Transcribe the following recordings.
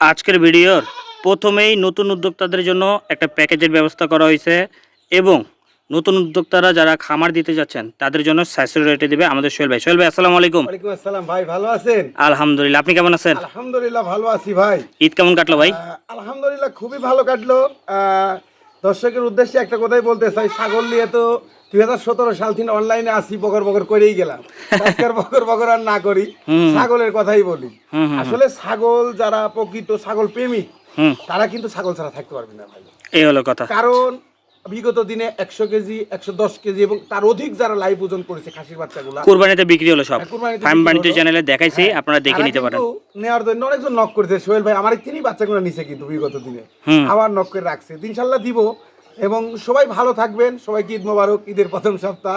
আজকের ভিডিওর প্রথমেই নতুন উদ্যোক্তাদের জন্য একটা প্যাকেজের ব্যবস্থা করা হয়েছে এবং নতুন উদ্যোক্তারা যারা খামার দিতে যাচ্ছেন তাদের জন্য সাইসের রেটে দেবে আমাদের সোহেল ভাই। সোহেল ভাই আসসালামু আলাইকুম। ওয়ালাইকুম আসসালাম ভাই ভালো আছেন? আলহামদুলিল্লাহ আপনি কেমন আছেন? আলহামদুলিল্লাহ ভালো আছি ভাই। ঈদ কেমন কাটলো ভাই? আলহামদুলিল্লাহ খুবই ভালো কাটলো। আহ, দর্শকের উদ্দেশ্যে একটা কথাই বলতে চাই ছাগল নিয়ে তো দুই হাজার সতেরো সাল থেকে অনলাইনে আসি বকর বকর করেই গেলাম। আজকের বকর বকর আর না করি ছাগলের কথাই বলি। আসলে ছাগল যারা প্রকৃত ছাগল প্রেমিক তারা কিন্তু ছাগল ছাড়া থাকতে পারবে না ভাই। এই হলো কথা। কারণ বিগত দিনে একশো কেজি একশো দশ কেজি এবং তার অধিক যারা লাইভ ওজন করেছে খাসির বাচ্চাগুলা কুরবানিতে বিক্রি হলো সব। ফার্ম বাণিজ্য চ্যানেলে দেখাইছি হ্যাঁ, আপনারা দেখে নিতে পারেন। নেওয়ার জন্য অনেকজন নক করেছে। সোহেল ভাই আমার তিনি বাচ্চাগুলো নিছে কিন্তু বিগত দিনে। আবার নক করে রাখছে। ইনশাল্লাহ দিব। এবং সবাই ভালো থাকবেন। সবাইকে ঈদ মোবারক ঈদের প্রথম সপ্তাহ।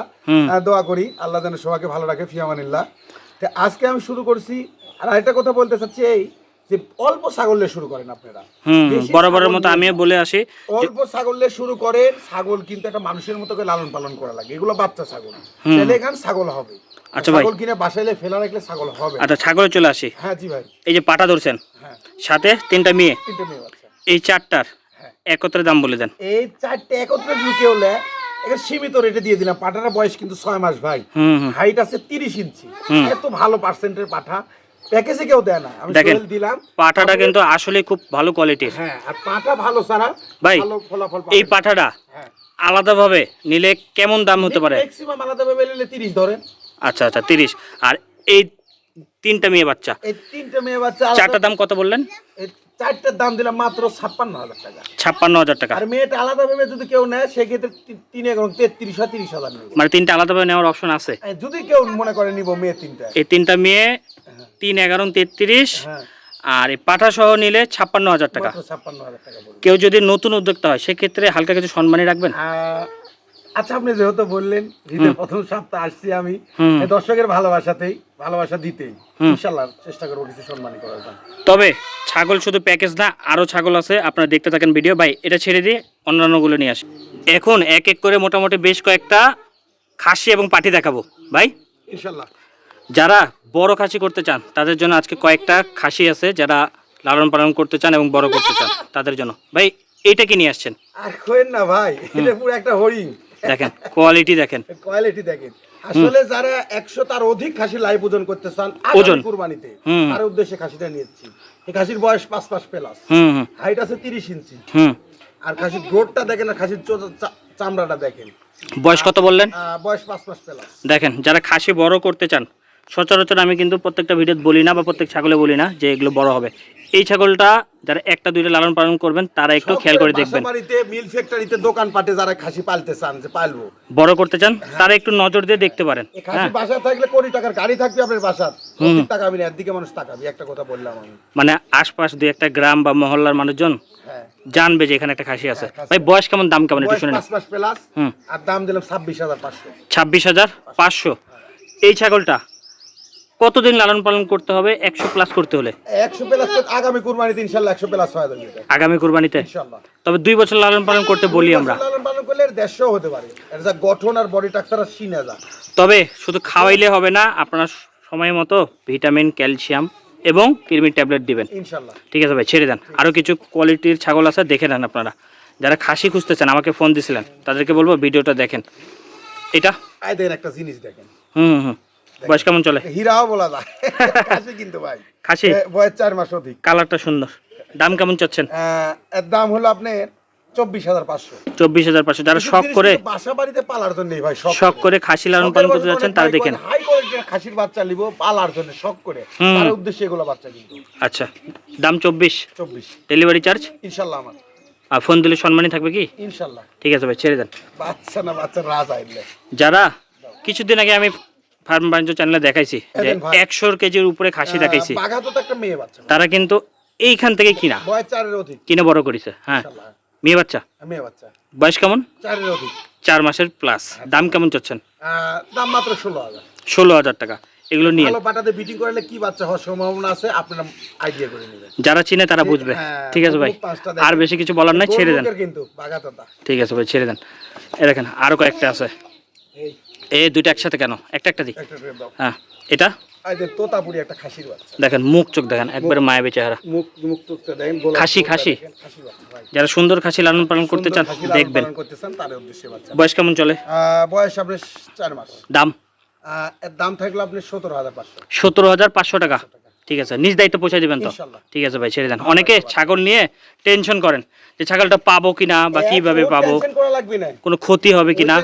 দোয়া করি আল্লাহ যেন সবাইকে ভালো রাখে ফিয়ামানিল্লাহ তো আজকে আমি শুরু করছি আর আরেকটা কথা বলতে চাচ্ছি এই যে অল্প ছাগল দিয়ে শুরু করেন আপনারা। বরাবরের মতো আমিও বলে আসি। অল্প ছাগল দিয়ে শুরু করেন ছাগল কিন্তু একটা মানুষের মতো করে লালন পালন করা লাগে। এগুলো বাচ্চা ছাগল। ছেলে এখান ছাগল হবে। আচ্ছা ভাই। ছাগল কিনে বাসাইলে ফেলা রাখলে ছাগল হবে। আচ্ছা ছাগলে চলে আসি। হ্যাঁ জি ভাই। এই যে পাটা ধরছেন হ্যাঁ। সাথে তিনটা মেয়ে। তিনটে মেয়ে এই চারটার। একত্রে দাম বলে দেন। এই চারটে একত্রে ঢুকে হলে সীমিত রেটে দিয়ে দিলাম। পাঠাটা বয়স কিন্তু ছয় মাস ভাই। হাইট আছে তিরিশ ইঞ্চি। এত ভালো পার্সেন্টের পাঠা। প্যাকেজে কেউ দেয় না। আমি দেখেন, দিলাম। পাঠাটা কিন্তু আসলে খুব ভালো কোয়ালিটির হ্যাঁ আর পাঠা ভালো ছাড়া ভাই, ফলাফল এই পাঠাটা হ্যাঁ। আলাদাভাবে নিলে কেমন দাম হতে পারে? ম্যাক্সিমাম আলাদা ভাবে নিলে তিরিশ ধরেন। আচ্ছা আচ্ছা তিরিশ। আর এই তিনটা মেয়ে বাচ্চা। এই তিনটে মেয়ে বাচ্চা আলাদা- চারটার দাম কত বললেন? চারটার দাম দিলাম মাত্র ছাপ্পান্ন হাজার টাকা। ছাপ্পান্ন হাজার টাকা। আর মেয়েটা আলাদা ভাবে যদি কেউ নেয় সেক্ষেত্রে তিন তেত্রিশ তিরিশ হাজার মানে তিনটা আলাদাভাবে নেওয়ার অপশন আছে? যদি কেউ মনে করে নিব মেয়ে তিনটা। এই তিনটা মেয়ে তিন এগারো তেত্রিশ হ্যাঁ। আর এই পাঠা সহ নিলে ছাপ্পান্ন হাজার টাকা। কেউ যদি নতুন উদ্যোক্তা হয় সেক্ষেত্রে হালকা কিছু সম্মানই রাখবেন? আহ, আচ্ছা আপনি যেহেতু বললেন ঈদের প্রথম সপ্তাহ আসছি আমি দর্শকের ভালোবাসাতেই ভালোবাসা দিতেই হুম। ইনশাল্লাহ চেষ্টা করব কিছু সম্মানী করার জন্য। তবে ছাগল শুধু প্যাকেজ না আরও ছাগল আছে আপনারা দেখতে থাকেন ভিডিও। ভাই এটা ছেড়ে দিয়ে অন্যান্যগুলো নিয়ে আসি। এখন এক এক করে মোটামুটি বেশ কয়েকটা খাসি এবং পাটি দেখাবো ভাই। ইনশাল্লাহ। যারা বড় খাসি করতে চান তাদের জন্য আজকে কয়েকটা খাসি আছে যারা লালন পালন করতে চান এবং বড় করতে চান তাদের জন্য। ভাই এইটা কি নিয়ে আসছেন? আর না ভাই এটা পুরো একটা হরিণ। দেখেন কোয়ালিটি দেখেন। কোয়ালিটি দেখেন। আসলে যারা একশো তার অধিক খাসি লাইভ ওজন করতে চান ওজন। কুরবানিতে তার উদ্দেশ্যে খাসিটা নিয়েছি এই খাসির বয়স পাঁচ মাস প্লাস হাইট আছে তিরিশ ইঞ্চি। আর খাসির গ্রোথটা দেখেন আর খাসির চামড়াটা দেখেন। বয়স কত বললেন? বয়স পাঁচ মাস প্লাস দেখেন যারা খাসি বড় করতে চান সচরাচর আমি কিন্তু প্রত্যেকটা ভিডিও বলি না বা প্রত্যেক ছাগলে বলি না যে এগুলো বড় হবে। এই ছাগলটা যারা একটা দুইটা লালন পালন করবেন তারা একটু খেয়াল করে দেখবেন। বাড়িতে মিল ফ্যাক্টরিতে দোকান পাটে যারা খাসি পালতে চান যে পালবো। বড় করতে চান তারা একটু নজর দিয়ে দেখতে পারেন। খাসি হ্যাঁ। বাসা থাকলে কোটি টাকার গাড়ি থাকবে আপনার না একদিকে মানুষ তাকাবি একটা কথা বললাম আমি। মানে আশপাশ দুই একটা গ্রাম বা মহল্লার মানুষজন হ্যাঁ। জানবে যে এখানে একটা খাসি আছে। হ্যাঁ, ভাই বয়স কেমন দাম কেমন একটু শুনে আর দাম দিলাম ছাব্বিশ হাজার পাঁচশো। ছাব্বিশ হাজার পাঁচশো। এই ছাগলটা কতদিন লালন পালন করতে হবে? একশো প্লাস করতে হলে। একশো প্লাস আগামী কুরবানিতে ইনশাল্লাহ একশো প্লাস হয়ে। আগামী কুরবানিতে? তবে দুই বছর লালন পালন করতে বলি আমরা। লালন পালন করলে দেড়শো হতে পারে। এর গঠন আর বডি টাকচার আর সিনে তবে শুধু খাওয়াইলে হবে না আপনার সময় মতো ভিটামিন ক্যালসিয়াম এবং কৃমির ট্যাবলেট দিবেন। ইনশাল্লাহ ঠিক আছে ভাই ছেড়ে দেন। আরও কিছু কোয়ালিটির ছাগল আছে দেখে নেন আপনারা। যারা খাসি খুঁজতেছেন আমাকে ফোন দিছিলেন। তাদেরকে বলব ভিডিওটা দেখেন। এটা? দেখেন একটা জিনিস দেখেন। হুম, হুম। বয়স কেমন চলে? হীরাও বলা যায়। খাসি কিন্তু ভাই। খাসি? বয়স চার মাস অধিক। কালারটা সুন্দর। দাম কেমন চাচ্ছেন? এর দাম হলো আপনার চব্বিশ হাজার পাঁচশো। চব্বিশ হাজার পাঁচশো। যারা শখ করে বাসা বাড়িতে পালার জন্য ভাই শখ করে। খাসি লালন পালন করতে যাচ্ছেন তারা দেখেন। হাই কোয়ালিটির খাসির বাচ্চা নিব পালার জন্য শখ করে। তার উদ্দেশ্যে এগুলো বাচ্চা কিন্তু। আচ্ছা। দাম চব্বিশ। চব্বিশ। ডেলিভারি চার্জ ইনশাল্লাহ আমার। আর ফোন দিলে সম্মানই থাকবে কি? ইনশাল্লাহ। ঠিক আছে ভাই ছেড়ে দেন। বাচ্চা না বাচ্চা রাজ আইলে। যারা কিছুদিন আগে আমি ফার্ম বাণিজ্য চ্যানেলে দেখাইছি যে একশো কেজির উপরে খাসি দেখাইছি। মেয়ে বাচ্চা। তারা কিন্তু এইখান থেকে কিনা কিনে বড় করেছে হ্যাঁ। মেয়ে বাচ্চা? মেয়ে বাচ্চা। বয়স কেমন? চার মাসের প্লাস দাম কেমন চাচ্ছেন? দাম মাত্র ষোলো হাজার। ষোলো হাজার টাকা। এগুলো নিয়ে পাটাতে বিটিং করলে কি বাচ্চা হওয়ার সম্ভাবনা আছে আপনারা আইডিয়া করে নেবেন। যারা চিনে তারা বুঝবে। হ্যাঁ, ঠিক আছে ভাই। আর বেশি কিছু বলার নাই ছেড়ে দেন। কিন্তু ঠিক আছে ভাই ছেড়ে দেন। এ দেখেন আরও কয়েকটা আছে। এই। এই দুইটা একসাথে কেন? একটা একটা দিই? হ্যাঁ। এটা? তোতাপুরি একটা খাসির বাচ্চা। দেখেন মুখ চোখ দেখেন একবারে মায়াবী চেহারা। মুখ মুখ টুকটা দেখেন খাসি, খাসি? যারা সুন্দর খাসি লালন পালন করতে চান দেখবেন। বয়স কেমন চলে? বয়স আপনার চার মাস। দাম? দাম থাকলে আপনি সতেরো হাজার পাঁচশো। সতেরো হাজার পাঁচশো টাকা। ঠিক আছে নিজ দায়িত্ব পৌঁছে দিবেন তো? ঠিক আছে ভাই ছেড়ে দেন। অনেকে ছাগল নিয়ে টেনশন করেন যে ছাগলটা পাবো কিনা বা কীভাবে পাবো কোনো ক্ষতি হবে কিনা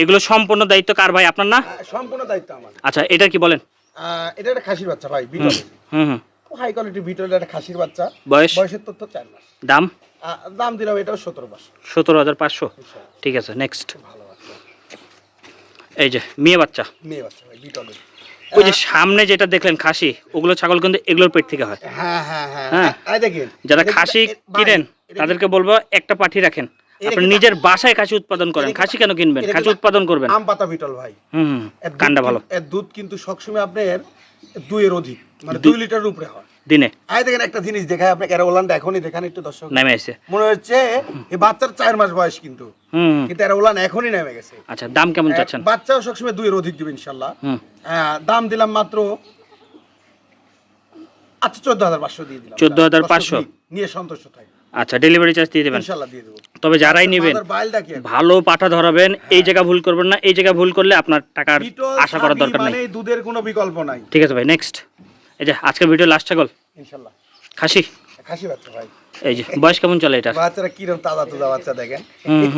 এগুলো সম্পূর্ণ দায়িত্ব কার ভাই? আপনার না? সম্পূর্ণ দায়িত্ব আমার। আচ্ছা এটা কি বলেন? এটা একটা খাসির বাচ্চা ভাই বিটল। হুম হুম। হাই কোয়ালিটি বিটল একটা খাসির বাচ্চা। বয়স? বয়সের তথ্য চার মাস। দাম? দাম দিলাম এটাও সতেরো মাস সতেরো হাজার পাঁচশো? ঠিক আছে নেক্সট এই যে মেয়ে বাচ্চা। মেয়ে বাচ্চা বিটলের ওই যে সামনে যেটা দেখলেন খাসি ওগুলো ছাগল কিন্তু এগুলোর পেট থেকে হয়। হ্যাঁ হ্যাঁ হ্যাঁ। দেখেন যারা খাসি কিনেন তাদেরকে বলব একটা পাঠি রাখেন। আপনি নিজের বাসায় খাসি উৎপাদন করেন। খাসি কেন কিনবেন? খাসি উৎপাদন করবেন। আম পাতা বিটল ভাই। হুম কান্ডা ভালো। এর দুধ কিন্তু সবসময় আপনার দুইয়ের অধিক মানে দুই লিটার উপরে হয়। দিনে। আই দেখেন একটা জিনিস দেখায় ওলানটা এখনই দেখান একটু দর্শক। নেমে আসছে। মনে হচ্ছে এই বাচ্চার চার মাস বয়স কিন্তু। কিন্তু এখনই নেমে গেছে। আচ্ছা দাম কেমন চাচ্ছেন? বাচ্চাও সবসময় দুইয়ের অধিক ইনশাল্লাহ। হ্যাঁ, দাম দিলাম মাত্র আচ্ছা চোদ্দ হাজার পাঁচশো দিয়ে দিলাম। 14,500 দর্শক নিয়ে সন্তুষ্ট থাকি। আচ্ছা ডেলিভারি চার্জ দিয়ে দেবেন? ইনশাল্লাহ দিয়ে দেবো। তবে যারাই নেবেন কি? এখন? ভালো পাঠা ধরাবেন এই জায়গা ভুল করবেন না এই জায়গা ভুল করলে আপনার টাকার আশা করার দরকার নেই। দুধের কোনো বিকল্প নাই। ঠিক আছে ভাই নেক্সট আজকের ভিডিও লাস্ট ছাগল? ইনশাল্লাহ। খাসি? খাসি বাচ্চা ভাই। এই যে বয়স কেমন চলে এটা বাচ্চারা তাজা তাজা বাচ্চা দেখেন?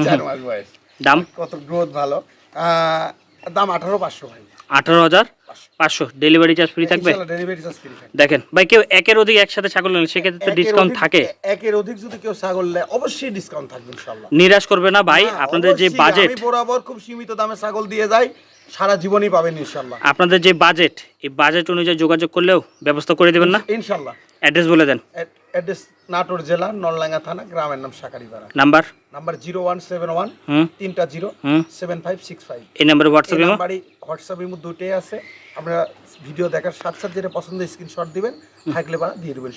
চার মাস বয়স। দাম? কত গ্রোথ ভালো। দাম আঠারো পাঁচশো ভাই। আঠারো হাজার পাঁচশো। ডেলিভারি চার্জ ফ্রি থাকবে? দেখেন ভাই কেউ একের অধিক একসাথে ছাগল নেন সেক্ষেত্রে তো ডিসকাউন্ট থাকে। একের অধিক যদি কেউ ছাগল নেয় অবশ্যই ডিসকাউন্ট থাকবে নিরাশ করবে না ভাই। হ্যাঁ, আপনাদের যে বাজেট বরাবর খুব সীমিত দামে ছাগল দিয়ে যাই। সারা জীবনই পাবেন ইনশাল্লাহ আপনাদের যে বাজেট এই বাজেট অনুযায়ী যোগাযোগ করলেও ব্যবস্থা করে দেবেন না? ইনশাল্লাহ অ্যাড্রেস বলে দেন। অ্যাড্রেস নাটোর জেলা নলডাঙ্গা থানা গ্রামের নাম Sakaripara number number zero one seven one তিনটা zero seven five six five এই নাম্বারে হোয়াটসঅ্যাপ নাম্বারই হোয়াটসঅ্যাপ ইমো? দুটোই আছে। আপনারা ভিডিও দেখার সাথে সাথে যেটা পছন্দ স্ক্রিনশট দিবেন থাকলে বা দিয়ে দেবেন।